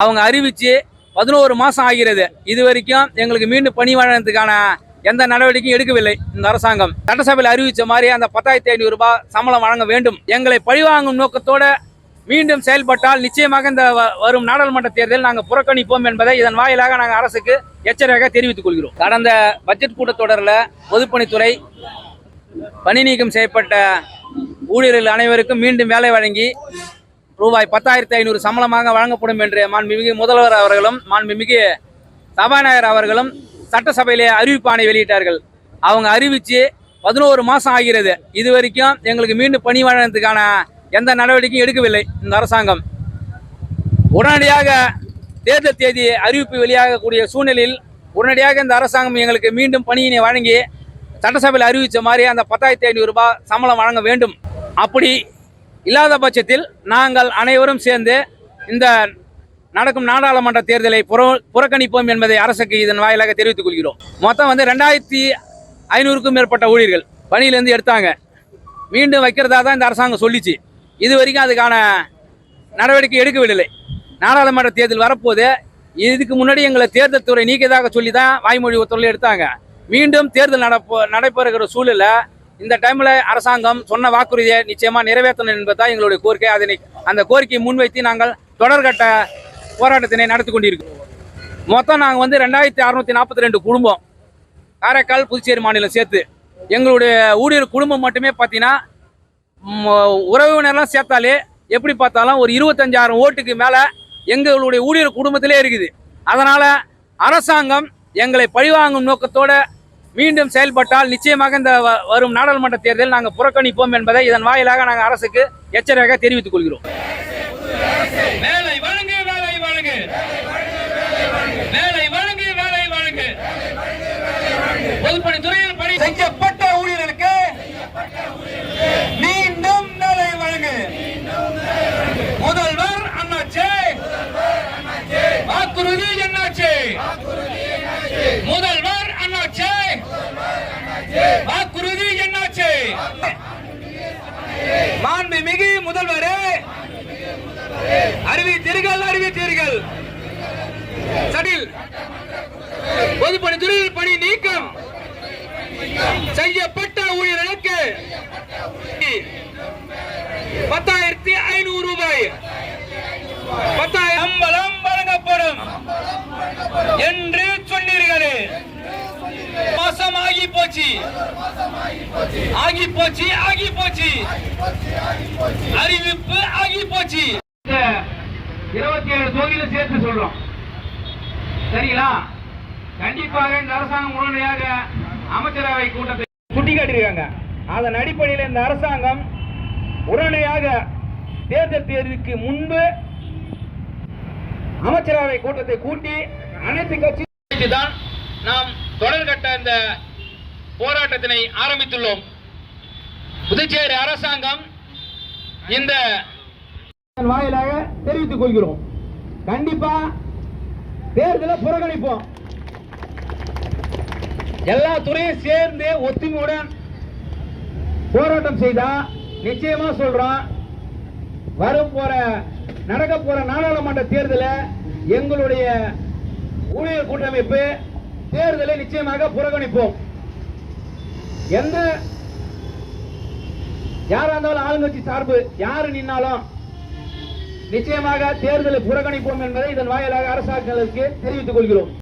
அவங்க அறிவித்து பதினோரு மாதம் ஆகிறது. இது வரைக்கும் எங்களுக்கு மீண்டும் பணி வழங்குறதுக்கான எந்த நடவடிக்கையும் எடுக்கவில்லை இந்த அரசாங்கம். சட்டசபையில் அறிவித்த மாதிரி அந்த பத்தாயிரத்தி ஐநூறு ரூபாய் சம்பளம் வழங்க வேண்டும். எங்களை பழிவாங்கும் நோக்கத்தோடு மீண்டும் செயல்பட்டால் நிச்சயமாக இந்த வ- வரும் நாடாளுமன்ற தேர்தலில் நாங்கள் புறக்கணிப்போம் என்பதை இதன் வாயிலாக நாங்கள் அரசுக்கு எச்சரிக்கையாக தெரிவித்துக் கொள்கிறோம். கடந்த பட்ஜெட் கூட்டத்தொடரில் பொதுப்பணித்துறை பணி நீக்கம் செய்யப்பட்ட ஊழியர்கள் அனைவருக்கும் மீண்டும் வேலை வழங்கி ரூபாய் பத்தாயிரத்தி ஐநூறு சம்பளமாக வழங்கப்படும் என்று மாண்புமிகு முதல்வர் அவர்களும் மாண்புமிகு சபாநாயகர் அவர்களும் சட்டசபையிலே அறிவிப்பாணை வெளியிட்டார்கள். அவங்க அறிவித்து பதினோரு மாதம் ஆகிறது. இது வரைக்கும் எங்களுக்கு மீண்டும் பணி வழங்குறதுக்கான எந்த நடவடிக்கையும் எடுக்கவில்லை இந்த அரசாங்கம். உடனடியாக தேர்தல் தேதி அறிவிப்பு வெளியாகக்கூடிய சூழ்நிலையில் உடனடியாக இந்த அரசாங்கம் எங்களுக்கு மீண்டும் பணியினை வழங்கி சட்டசபையில் அறிவித்த மாதிரி அந்த பத்தாயிரத்தி ஐநூறுரூபா சம்பளம் வழங்க வேண்டும். அப்படி இல்லாத பட்சத்தில் நாங்கள் அனைவரும் சேர்ந்து இந்த நடக்கும் நாடாளுமன்ற தேர்தலை புற புறக்கணிப்போம் என்பதை அரசுக்கு இதன் வாயிலாக தெரிவித்துக் கொள்கிறோம். மொத்தம் வந்து ரெண்டாயிரத்தி ஐநூறுக்கும் மேற்பட்ட ஊழியர்கள் பணியிலேருந்து எடுத்தாங்க. மீண்டும் வைக்கிறதா தான் இந்த அரசாங்கம் சொல்லிச்சு. இது வரைக்கும் அதுக்கான நடவடிக்கை எடுக்கவில்லை. நாடாளுமன்ற தேர்தல் வரப்போது இதுக்கு முன்னாடி எங்களை தேர்தல் துறை நீக்கியதாக சொல்லி தான் வாய்மொழி ஒத்துழைப்பு எடுத்தாங்க. மீண்டும் தேர்தல் நடப்போ நடைபெறுகிற சூழலில் இந்த டைமில் அரசாங்கம் சொன்ன வாக்குறுதியை நிச்சயமாக நிறைவேற்றணும் என்பதுதான் எங்களுடைய கோரிக்கை. அதனை அந்த கோரிக்கையை முன்வைத்து நாங்கள் தொடர்கட்ட போராட்டத்தினை நடத்தி கொண்டிருக்கிறோம். மொத்தம் நாங்கள் வந்து ரெண்டாயிரத்தி அறுநூத்தி நாற்பத்தி ரெண்டு குடும்பம் காரைக்கால் புதுச்சேரி மாநிலம் சேர்த்து. எங்களுடைய ஊழியர் குடும்பம் மட்டுமே பார்த்தீங்கன்னா உறவினர்லாம் சேர்த்தாலே எப்படி பார்த்தாலும் ஒரு இருபத்தஞ்சாயிரம் ஓட்டுக்கு மேலே எங்களுடைய ஊழியர் குடும்பத்திலே இருக்குது. அதனால் அரசாங்கம் எங்களை பழிவாங்கும் நோக்கத்தோடு மீண்டும் செயல்பட்டால் நிச்சயமாக இந்த வரும் நாடாளுமன்ற தேர்தலில் நாங்கள் புறக்கணிப்போம் என்பதை இதன் வாயிலாக நாங்கள் அரசுக்கு எச்சரிக்கையாக தெரிவித்துக் கொள்கிறோம் வேலை வழங்கு வேலை வழங்கு வேலை வழங்கு வேலை வழங்கு பொதுப்பணித்துறையில் பணி செய்யப்பட்ட ஊழியர்களுக்கு மீண்டும் வேலை வழங்கு முதல்வர் அண்ணாச்சே வாக்குறுதி என்னாச்சு முதல்வர் அண்ணாச்சே வாக்குறுதி என்னாச்சு மாண்புமிகு முதல்வரே அறிவித்தீர்கள் அறிவித்தீர்கள். சடில். பொதுப்பணித்துறையில் பணி நீக்கம். செய்யப்பட்ட ஊழியர்களுக்கு பத்தாயிரத்தி ஐநூறு ரூபாய். பத்தாயிரம் சம்பளம் வழங்கப்படும் என்று சொன்னீர்களே. மாசம் ஆகி போச்சு. ஆகி போச்சு ஆகி போச்சு அறிவிப்பு ஆகி போச்சு இருபத்தி ஏழு தொகுதியில சேர்த்து சொல்றோம். சரிங்களா? கண்டிப்பாக இந்த அரசாங்கம் உடனடியாக அமைச்சரவை கூட்டத்தை சுட்டிக்காட்டியிருக்காங்க அதன் அடிப்படையில் இந்த அரசாங்கம் உடனடியாக தேர்தல் தேர்வுக்கு முன்பு அமைச்சரவை கூட்டத்தை கூட்டி அனைத்து கட்சி தான் நாம் தொடர்கட்ட இந்த போராட்டத்தினை ஆரம்பித்துள்ளோம். புதுச்சேரி அரசாங்கம் இந்த வாயிலாக தெரிவித்துக் கொள்கிறோம். கண்டிப்பா தேர்தலை புறக்கணிப்போம். எல்லா துறையும் சேர்ந்து ஒத்துமையுடன் போராட்டம் செய்தா நிச்சயமா சொல்றோம் வரும் போற நடக்க போற நாடாளுமன்ற தேர்தலை எங்களுடைய ஊழியர் கூட்டமைப்பு தேர்தலை நிச்சயமாக புறக்கணிப்போம். எந்த யாரா இருந்தாலும் ஆளுங்கட்சி சார்பு யாரு நின்னாலும் நிச்சயமாக தேர்தலை புறக்கணிப்போம் என்பதை இதன் வாயிலாக அரசாங்கங்களுக்கு தெரிவித்துக் கொள்கிறோம்.